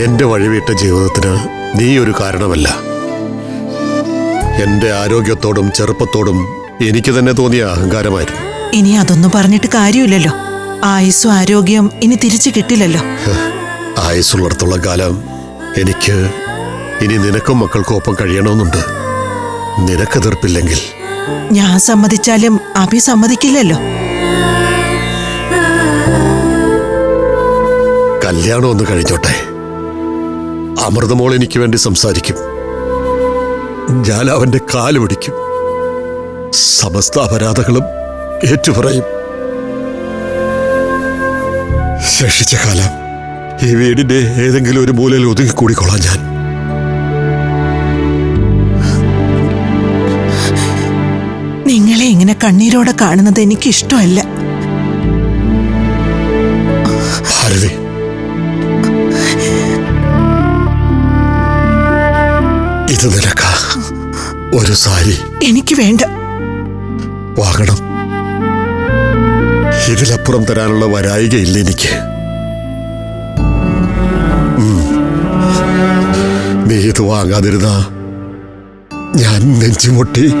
എന്റെ വഴിവിട്ട ജീവിതത്തിന് നീ ഒരു കാരണമല്ല. എന്റെ ആരോഗ്യത്തോടും ചെറുപ്പത്തോടും എനിക്ക് തന്നെ തോന്നിയ അഹങ്കാരമായിരുന്നു. ഇനി അതൊന്നും പറഞ്ഞിട്ട് കാര്യമില്ലല്ലോ. ആയുസ്സും ആരോഗ്യം ഇനി തിരിച്ചു കിട്ടില്ലല്ലോ. ആയുസ്സുള്ളിടത്തുള്ള കാലം എനിക്ക് ഇനി നിനക്കും മക്കൾക്കും ഒപ്പം കഴിയണമെന്നുണ്ട്. നിനക്ക് എതിർപ്പില്ലെങ്കിൽ. ഞാൻ സമ്മതിച്ചാലും അഭി സമ്മതിക്കില്ലല്ലോ. കല്യാണം ഒന്ന് കഴിഞ്ഞോട്ടെ. അമൃതമോൾ എനിക്ക് വേണ്ടി സംസാരിക്കും. ഞാൻ അവന്റെ കാൽ പിടിക്കും. സമസ്ത അപരാധങ്ങളും ഏറ്റുപറയും. ശേഷിച്ച കാലം ഈ വീടിന്റെ ഏതെങ്കിലും ഒരു മൂലയിൽ ഒതുങ്ങിക്കൂടിക്കൊള്ളാം ഞാൻ. നിങ്ങളെ ഇങ്ങനെ കണ്ണീരോടെ കാണുന്നത് എനിക്ക് ഇഷ്ടമല്ല ഭാരതി ഇത് നിനക്ക. ഒരു സാരി എനിക്ക് വേണ്ട. വാങ്ങണം. ഇതിലപ്പുറം തരാനുള്ള വരായികയില്ല എനിക്ക്. നീ ഇത് വാങ്ങാതിരുന്ന ഞാൻ നെഞ്ചുമുട്ടി.